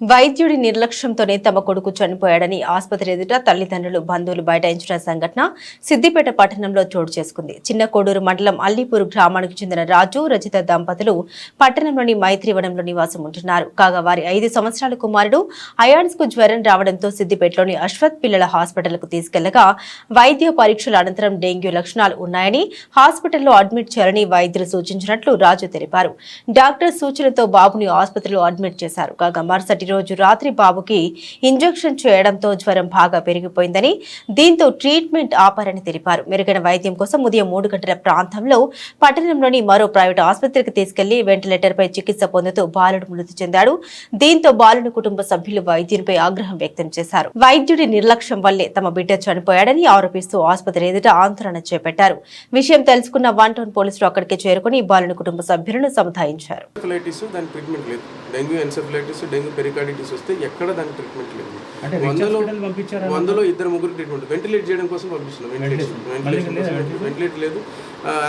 వైద్యుడి నిర్లక్ష్యంతోనే తమ కొడుకు చనిపోయాడని ఆసుపత్రి ఎదుట తల్లిదండ్రులు బంధువులు బైఠాయించిన సంఘటన సిద్దిపేట పట్టణంలో చోటు చేసుకుంది. చిన్న కోడూరు మండలం అల్లీపూర్ గ్రామానికి చెందిన రాజు రజిత దంపతులు పట్టణంలోని మైత్రివనంలో నివాసం ఉంటున్నారు. కాగా వారి ఐదు సంవత్సరాల కుమారుడు అయాన్స్కు జ్వరం రావడంతో సిద్దిపేటలోని అశ్వత్ పిల్లల హాస్పిటల్కు తీసుకెళ్ళగా వైద్య పరీక్షల అనంతరం డెంగ్యూ లక్షణాలు ఉన్నాయని హాస్పిటల్లో అడ్మిట్ చేయాలని వైద్యులు సూచించినట్లు రాజు తెలిపారు. డాక్టర్ సూచనతో బాబుని ఆసుపత్రిలో అడ్మిట్ చేశారు. కాగా మరుసటి రోజు రాత్రి బాబుకి ఇంజెక్షన్ చేయడంతో జ్వరం బాగా పెరిగిపోయిందని దీంతో ట్రీట్మెంట్ ఆపారని తెలిపారు. మెరుగైన వైద్యం కోసం ఉదయం మూడు గంటల ప్రాంతంలో పట్టణంలోని మరో ప్రైవేట్ ఆసుపత్రికి తీసుకెళ్ళి వెంటిలేటర్ పై చికిత్స పొందుతూ బాలుడు మృతి చెందాడు. దీంతో బాలుని కుటుంబ సభ్యులు వైద్యునిపై ఆగ్రహం వ్యక్తం చేశారు. వైద్యుడి నిర్లక్ష్యం వల్లే తమ బిడ్డ చనిపోయాడని ఆరోపిస్తూ ఆసుపత్రి ఎదుట ఆందోళన చేపట్టారు. విషయం తెలుసుకున్న వన్ టౌన్ పోలీసులు అక్కడికి చేరుకుని బాలుని కుటుంబ సభ్యులను సముదాయించారు. పెరికార్డిటిస్ వస్తే ఎక్కడ దానికి ట్రీట్మెంట్ లేదు. వందలో? వందలో ఇద్దరు ముగ్గురు ట్రీట్మెంట్ వెంటిలేట్ చేయడం కోసం పంపిస్తున్నాం. వెంటిలేషన్ వెంటిలేషన్ వెంటిలేట్ లేదు?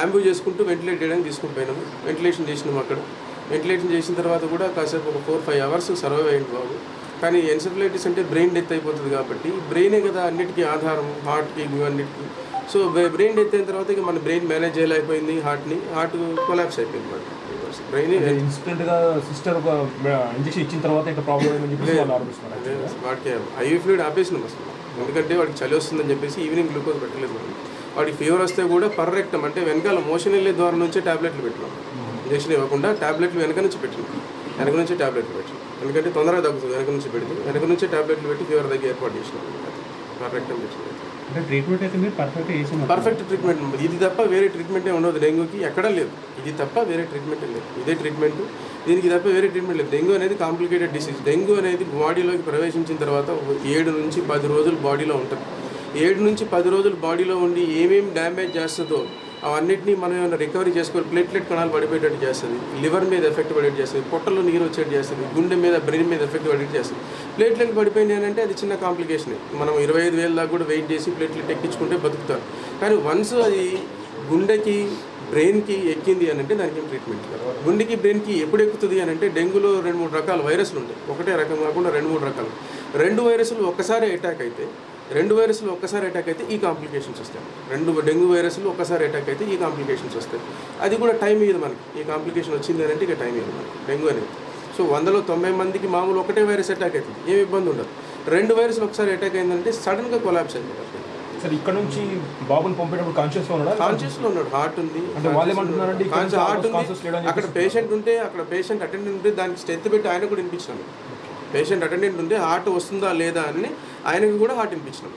అంబు చేసుకుంటూ వెంటిలేట్ చేయడానికి తీసుకుని పోయినాము. వెంటిలేషన్ చేసినాం అక్కడ. వెంటిలేషన్ చేసిన తర్వాత కూడా కాసేపు ఒక ఫోర్ ఫైవ్ అవర్స్ సర్వైవ్ అయ్యింది బాబు. కానీ ఎన్సెఫలైటిస్ అంటే బ్రెయిన్ డెత్ అయిపోతుంది కాబట్టి బ్రెయినే కదా అన్నిటికీ ఆధారం హార్ట్కి అన్నిటికీ. సో బ్రెయిన్ డెత్ అయిన తర్వాత ఇక మన బ్రెయిన్ మేనేజ్ చేయలేకపోయింది హార్ట్ని హార్ట్ కొలాప్స్ అయిపోయింది మాట ఇన్స్టెంట్గా సిస్టర్ ఒక ఇంజెక్షన్ ఇచ్చిన తర్వాత ఇంకా ప్రాబ్లం వాళ్ళు ఆరోపిస్తున్నారు అదే వాడికి ఐవీ ఫ్లూయిడ్ ఆపేసినాం అసలు. ఎందుకంటే వాడికి చలి వస్తుందని చెప్పేసి ఈవినింగ్ గ్లూకోజ్ పెట్టలేదు మనం వాడికి ఫీవర్ వస్తే కూడా పర్ రెక్టం అంటే వెనకాల మోషన్ వెళ్ళే ద్వారా నుంచే టాబ్లెట్లు పెట్టినాం. ఇంజక్షన్ ఇవ్వకుండా టాబ్లెట్లు వెనక నుంచి పెట్టినాం. వెనక నుంచి టాబ్లెట్లు పెట్టినాం. ఎందుకంటే తొందరగా తగ్గుతుంది వెనక నుంచి పెడితే. వెనక నుంచే టాబ్లెట్లు పెట్టి ఫీవర్ దగ్గర ఏర్పాటు చేసినాం. పర్ రెక్టం పెట్టినాం అంటే ట్రీట్మెంట్ అయితే మీరు పర్ఫెక్ట్ చేసి పర్ఫెక్ట్ ట్రీట్మెంట్. ఇది తప్ప వేరే ట్రీట్మెంటే ఉండదు. డెంగ్యూకి ఎక్కడా లేదు. ఇది తప్ప వేరే ట్రీట్మెంట్ లేదు. ఇదే ట్రీట్మెంట్ దీనికి తప్ప వేరే ట్రీట్మెంట్ లేదు. డెంగ్యూ అనేది కాంప్లికేటెడ్ డిసీజ్ డెంగ్యూ అనేది బాడీలోకి ప్రవేశించిన తర్వాత ఏడు నుంచి పది రోజులు బాడీలో ఉంటుంది. ఏడు నుంచి పది రోజులు బాడీలో ఉండి ఏమేమి డ్యామేజ్ చేస్తుందో అవన్నిటిని మనం ఏమైనా రికవరీ చేసుకొని ప్లేట్లెట్ కణాలు పడిపోయేటట్టు చేస్తుంది. లివర్ మీద ఎఫెక్ట్ పడేట్టు చేస్తుంది. పొట్టలో నీరు వచ్చేట్టు చేస్తుంది. గుండె మీద బ్రెయిన్ మీద ఎఫెక్ట్ పడేట్టు చేస్తుంది. ప్లేట్లెట్ పడిపోయింది అంటే అది చిన్న కాంప్లికేషన్. మనం ఇరవై ఐదు వేల దాకా కూడా వెయిట్ చేసి ప్లేట్లెట్ ఎక్కించుకుంటే బతుకుతారు కానీ వన్స్ అది గుండెకి బ్రెయిన్కి ఎక్కింది అని అంటే దానికి ట్రీట్మెంట్ గుండెకి బ్రెయిన్కి ఎప్పుడు ఎక్కుతుంది అని అంటే డెంగ్యూలో రెండు మూడు రకాల వైరస్లు ఉంటాయి. ఒకటే రకం కాకుండా రెండు మూడు రకాలు. రెండు వైరస్లు ఒక్కసారి అటాక్ అయితే రెండు వైరస్లు ఒక్కసారి అటాక్ అయితే ఈ కాంప్లికేషన్స్ వస్తాయి. రెండు డెంగ్యూ వైరస్లు ఒక్కసారి అటాక్ అయితే ఈ కాంప్లికేషన్స్ వస్తాయి. అది కూడా టైం ఇయ్యదు మనకి. ఈ కాంప్లికేషన్ వచ్చింది అని అంటే ఇక టైం ఇయ్యదు మనకి. డెంగ్యూ అనేది. సో వందలో తొంభై మందికి మామూలు ఒకటే వైరస్ అటాక్ అవుతుంది. ఏమి ఇబ్బంది ఉండదు. రెండు వైరస్లు ఒకసారి అటాక్ అయిందంటే సడన్గా కొలాప్స్ అయిపోతుంది సార్ ఇక్కడ నుంచి బాబుని పంపేటప్పుడు కాన్షియస్గా ఉన్నాడా? కాన్షియస్లో ఉన్నాడు హార్ట్ ఉంది. అంటే వాళ్ళు ఏమంటున్నారంటే హార్ట్ ఉంది. అక్కడ పేషెంట్ ఉంటే అక్కడ పేషెంట్ అటెండెంట్ ఉంటే దానికి స్ట్రెంత్ పెట్టి ఆయన కూడా వినిపించినాం. పేషెంట్ అటెండెంట్ ఉంటే హార్ట్ వస్తుందా లేదా అని ఆయనకి కూడా హార్ట్ వినిపించినాం.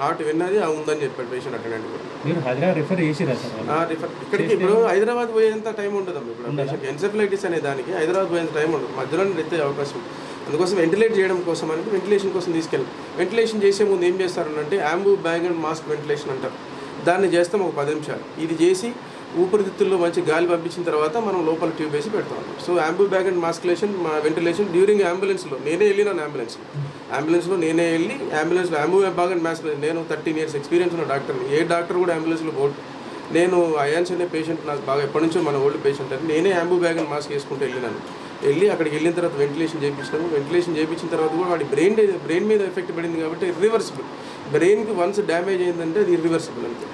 హార్ట్ విన్నది ఆ ఉందని చెప్పాడు పేషెంట్ అటెండెంట్ కూడా. మీరు హైదరాబాద్ రిఫర్ చేసిరా సార్? ఆ, రిఫర్ ఇక్కడికి ఇప్పుడు హైదరాబాద్ పోయేంత టైం ఉండదు ఇప్పుడు పేషెంట్ ఎన్సెఫలైటిస్ అనే దానికి హైదరాబాద్ పోయేంత టైం ఉండదు. మధ్యలో ఎత్తే అవకాశం. అందుకోసం వెంటిలేట్ చేయడం కోసం అనేది వెంటిలేషన్ కోసం తీసుకెళ్ళి. వెంటిలేషన్ చేసే ముందు ఏం చేస్తారంటే Ambu bag and mask ventilation అంటారు. దాన్ని చేస్తాం ఒక పది నిమిషాలు. ఇది చేసి ఊపిరితిత్తుల్లో మంచి గాలి పంపించిన తర్వాత మనం లోపల ట్యూబ్ వేసి పెడతాం సో అంబు బ్యాగ్ అండ్ మాస్కులేషన్ మా వెంటిలేషన్ డ్యూరింగ్ అంబులెన్స్లో. నేనే వెళ్ళినాను అంబులెన్స్ అంబులెన్స్లో. నేనే వెళ్ళి అంబులెన్స్లో అంబు బ్యాగ్ అండ్ మాస్క్ నేను థర్టీన్ ఇయర్స్ ఎక్స్పీరియన్స్ ఉన్న డాక్టర్ని. ఏ డాక్టర్ కూడా అంబులెన్స్లో పోడు. నేను అయాన్స్ అనే పేషెంట్ నాకు బాగా ఎప్పటి నుంచో మన ఓల్డ్ పేషెంట్ అని నేనే అంబు బ్యాగ్ అండ్ మాస్క్ వేసుకుంటూ వెళ్ళినాను. వెళ్ళి అక్కడికి వెళ్ళిన తర్వాత వెంటిలేషన్ చేయించినాము. వెంటిలేషన్ చేయించిన తర్వాత కూడా వాడి బ్రెయిన్ బ్రెయిన్ మీద ఎఫెక్ట్ పడింది కాబట్టి ఇర్రివర్సిబుల్ బ్రెయిన్కి వన్స్ డ్యామేజ్ అయిందంటే అది ఇర్రివర్సిబుల్ అంతే.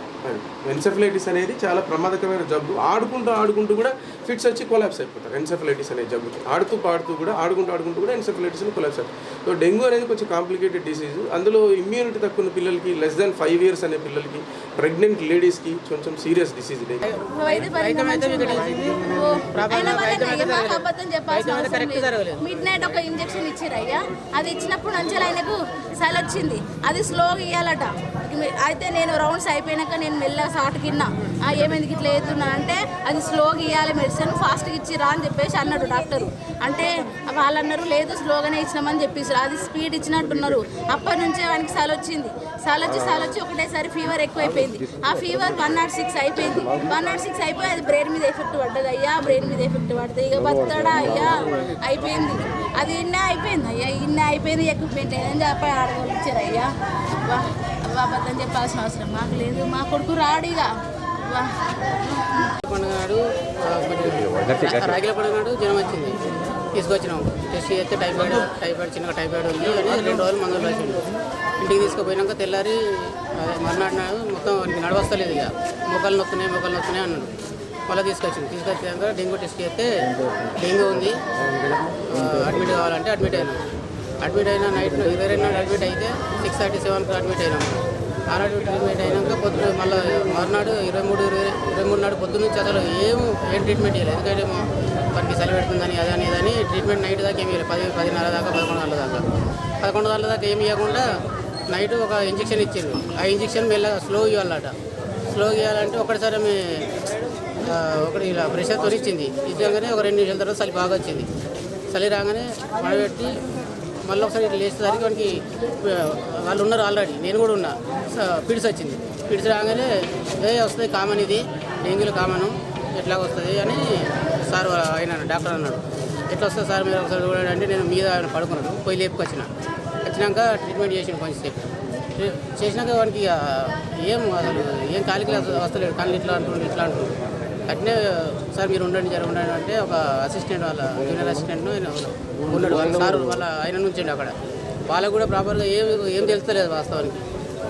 ఎన్సెఫలైటిస్ అనేది చాలా ప్రమాదకరమైన జబ్బు. ఆడుకుంటూ ఆడుకుంటూ కూడా ఫిట్స్ వచ్చి కొలాప్స్ అయిపోతారు. ఎన్సెఫలైటిస్ అనే జబ్బుకి ఆడుతూ పాడుతూ కూడా ఆడుకుంటూ ఆడుకుంటూ కూడా ఎన్సెఫలైటిస్ అని కొలాప్స్ అవుతుంది సో డెంగ్యూ అనేది కొంచెం కాంప్లికేటెడ్ డిసీజ్ అందులో ఇమ్యూనిటీ తక్కువ పిల్లలకి లెస్ దాన్ ఫైవ్ ఇయర్స్ అనే పిల్లలకి ప్రెగ్నెంట్ లేడీస్కి కొంచెం serious disease dengue midnight ఒక ఇంజెక్షన్ ఇచ్చారు అయ్యా. అది ఇచ్చినప్పుడు నుంచి ఆయనకు సైల్ వచ్చింది అది స్లోగా ఇవ్వాలట అయితే నేను రౌండ్స్ అయిపోయినాక నేను మెల్లగా సాట్ కిన్నా. ఏమైంది? ఇట్లా అవుతున్నా అంటే అది స్లోగా ఇవ్వాలి మెడిసిన్ ఫాస్ట్గా ఇచ్చిరా అని చెప్పేసి అన్నాడు డాక్టర్. అంటే వాళ్ళు అన్నారు లేదు స్లోగానే ఇచ్చినామని చెప్పేసి అది స్పీడ్ ఇచ్చినట్టున్నారు. అప్పటి నుంచే వానికి సైల్ వచ్చింది. సైల్ వచ్చి సైల్ వచ్చి ఒకటేసారి ఫీవర్ ఎక్కువైపోయింది. ఆ ఫీవర్ వన్ నాట్ సిక్స్ అయిపోయింది. వన్ నాట్ సిక్స్ అయిపోయి అది బ్రెయిన్ మీద ఎఫెక్ట్ పడ్డది. అయ్యా బ్రెయిన్ మీద ఎఫెక్ట్ పడుతుంది ఇక బతాడా అయ్యా. అయిపోయింది. అది ఇన్నే అయిపోయింది. అయ్యా ఇన్నే అయిపోయింది. ఎక్విప్మెంట్ ఏదని చెప్పి ఆడవాళ్ళు ఇచ్చారు. అయ్యా వా అబద్ధం చెప్పాల్సిన అవసరం మాకు లేదు. మా కొడుకు రాడు ఇక. వా. పండుగ నాడు ఆ, కొంచెం రాగిల పండుగ నాడు జ్వరం వచ్చింది. తీసుకొచ్చినాం. టెస్ట్ చేస్తే టైఫాయిడ్ టైఫాయిడ్ చిన్నగా టైఫాయిడ్ ఉంది. అని రెండు రోజులు మందులు రాసిండు. ఇంటికి తీసుకుపోయినాక తెల్లారి మర్నాడు నాడు మొత్తం నడవస్తలేదు ఇక. మొక్కలు నొక్కున్నాయి మొక్కలు నొక్కున్నాయి అన్నాడు. మళ్ళీ తీసుకొచ్చింది తీసుకొచ్చాక డెంగ్యూ టెస్ట్ చేస్తే డెంగ్యూ ఉంది. అడ్మిట్ కావాలంటే అడ్మిట్ అయినాం అడ్మిట్ అయినా నైట్ ఇరవై నాడు అడ్మిట్ అయితే సిక్స్ థర్టీ సెవెన్కి అడ్మిట్ అయినాము ఆనాడు ట్రీట్మెంట్ అయినాక పొద్దున మళ్ళీ మరునాడు ఇరవై మూడు ఇరవై ఇరవై మూడు నాడు పొద్దున్న నుంచి అసలు ఏం ఏం ట్రీట్మెంట్ చేయలేదు. ఎందుకంటే మా సెలవు పెడుతుందని అదని ఇదని ట్రీట్మెంట్ నైట్ దాకా ఏమి పది పదిన్నర దాకా పదకొండు గంటల దాకా. పదకొండు గంటల దాకా ఏమి ఇవ్వకుండా నైట్ ఒక ఇంజక్షన్ ఇచ్చిండ్రు. ఆ ఇంజక్షన్ మెల్లగా స్లో ఇవ్వాలట. స్లో ఇవ్వాలంటే ఒకటిసారి ఆమె, ఒకటి ఇలా ప్రెషర్ తొలిచ్చింది ఇచ్చాగానే ఒక రెండు నిమిషాల తర్వాత చలి బాగా వచ్చింది. చలి రాగానే మడబెట్టి మళ్ళీ ఒకసారి ఇట్లా లేచేసరికి వానికి వాళ్ళు ఉన్నారు ఆల్రెడీ నేను కూడా ఉన్నా. పిడిసి వచ్చింది. పిడిసి రాగానే ఏ వస్తుంది కామన్ ఇది? డెంగ్యూలు కామను. ఎట్లా వస్తుంది? అని సార్ ఆయన డాక్టర్ అన్నాడు. ఎట్లా వస్తుంది సార్ మీరు ఒకసారి చూడండి అంటే నేను మీద ఆయన పడుకున్నాను. పోయి లేపుకొచ్చిన వచ్చినాక ట్రీట్మెంట్ చేసిన కొంచెంసేపు. చేసినాక వానికి ఇక ఏం అసలు ఏం కాలికి వస్తలేడు. కళ్ళు ఇట్లా అంటుండ్రు ఇట్లా అంటుండు. అట్నే సార్ మీరు ఉండండి జర ఉండండి అంటే ఒక అసిస్టెంట్ వాళ్ళ జూనియర్ అసిస్టెంట్ ఉన్నాడు. వాళ్ళ సార్ వాళ్ళ ఆయన నుంచి అక్కడ. వాళ్ళకు కూడా ప్రాపర్గా ఏం ఏం తెలుస్తలేదు వాస్తవానికి.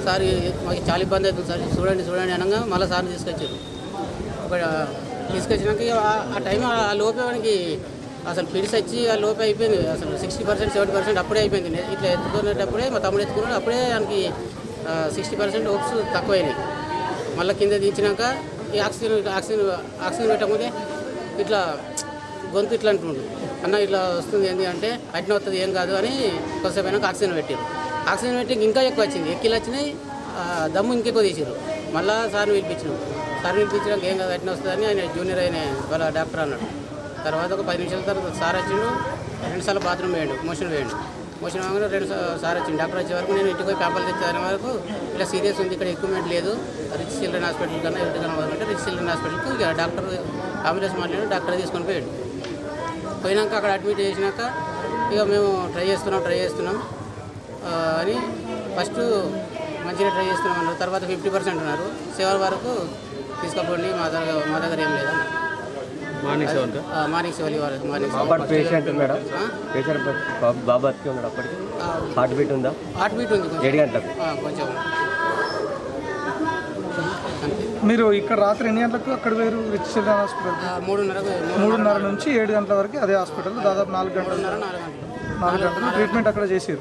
సార్ మాకు చాలా ఇబ్బంది అవుతుంది సార్. చూడండి చూడండి అనగా మళ్ళీ సార్ని తీసుకొచ్చారు. ఒక తీసుకొచ్చినాక ఆ- టైం ఆ లోపే వానికి అసలు పిడిసి వచ్చి ఆ లోపే అయిపోయింది. అసలు సిక్స్టీ పర్సెంట్ సెవెంటీ పర్సెంట్ అప్పుడే అయిపోయింది. ఇట్లా ఎత్తుకునేటప్పుడే మా తమ్ముడు ఎత్తుకున్నాడు. అప్పుడే దానికి సిక్స్టీ పర్సెంట్ ఓప్స్ తక్కువైనాయి. మళ్ళీ కింద దించినాక ఈ ఆక్సిజన్ ఆక్సిజన్ ఆక్సిజన్ పెట్టకపోతే ఇట్లా గొంతు ఇట్లా అంటుండ్రు. అన్న ఇట్లా వస్తుంది ఏంటి అంటే అట్నే వస్తుంది ఏం కాదు అని కొంతసేపు అయినాక ఆక్సిజన్ పెట్టారు ఆక్సిజన్ పెట్టి ఇంకా ఎక్కువ వచ్చింది. ఎక్కిలు వచ్చినాయి? ఆ, దమ్ము ఇంకెక్కువ తీసారు మళ్ళా సార్ని పిలిపించినాం. సార్ని పిలిపించడానికి ఏం కాదు అట్నే వస్తుందని ఆయన జూనియర్ అయిన వాళ్ళ డాక్టర్ అన్నాడు. తర్వాత ఒక పది నిమిషాల తర్వాత సార్ వచ్చిండు రెండుసార్లు బాత్రూమ్ వేయండు మోషన్ వేయండు మోషన్ అవగానే రెండు సార్ వచ్చింది డాక్టర్ వచ్చే వరకు నేను ఇంటికి పోయి పేపర్లు తెచ్చేదాని వరకు ఇలా సీరియస్ ఉంది ఇక్కడ ఎక్విప్మెంట్ లేదు. రిచ్ చిల్డ్రన్ హాస్పిటల్ కన్నా ఇంటి కన్నా అంటే రిచ్ చిల్డ్రన్ హాస్పిటల్కి డాక్టర్ అంబులెన్స్ మాట్లాడి డాక్టర్ తీసుకొని పోయాడు. పోయినాక అక్కడ అడ్మిట్ చేసినాక ఇక మేము ట్రై చేస్తున్నాం ట్రై చేస్తున్నాం. అని ఫస్ట్ మంచిగా ట్రై చేస్తున్నాం అన్నారు. తర్వాత ఫిఫ్టీ పర్సెంట్ ఉన్నారు సెవెన్ వరకు తీసుకపోండి మా దగ్గర మా దగ్గర ఏం లేదన్నారు. Morning seven morning seven morning అప్పటి పేషెంట్ ఉన్నాడా? పేషెంట్ బాబాత్కి ఉన్నాడు అప్పటికి? హార్ట్ బీట్ ఉందా? హార్ట్ బీట్ ఉంది ఏడు గంటలకు? ఆ, కొంచెం. మీరు ఇక్కడ రాత్రి ఎన్ని గంటలకు అక్కడ వేరు రిచ్ చిల్డ్రన్ హాస్పిటల్? ఆ, మూడున్నరకు మూడున్నర నుంచి. ఏడు గంటల వరకు అదే హాస్పిటల్ దాదాపు నాలుగు గంటలు. మూడున్నర నాలుగు గంటలు. నాలుగు గంటలు. ట్రీట్మెంట్ అక్కడ చేసారు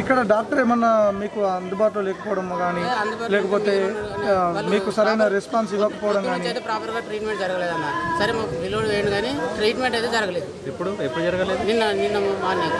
ఇక్కడ డాక్టర్ ఏమన్నా మీకు అందుబాటులో లేకపోవడం కానీ లేకపోతే మీకు సరైన రెస్పాన్స్ ఇవ్వకపోవడం కానీ. అయితే ప్రాపర్గా ట్రీట్మెంట్ జరగలేదన్న సరే మాకు పిల్లోడు వేయండి కానీ ట్రీట్మెంట్ అయితే జరగలేదు. ఇప్పుడు ఎప్పుడు జరగలేదు? నిన్న నిన్న మార్నింగ్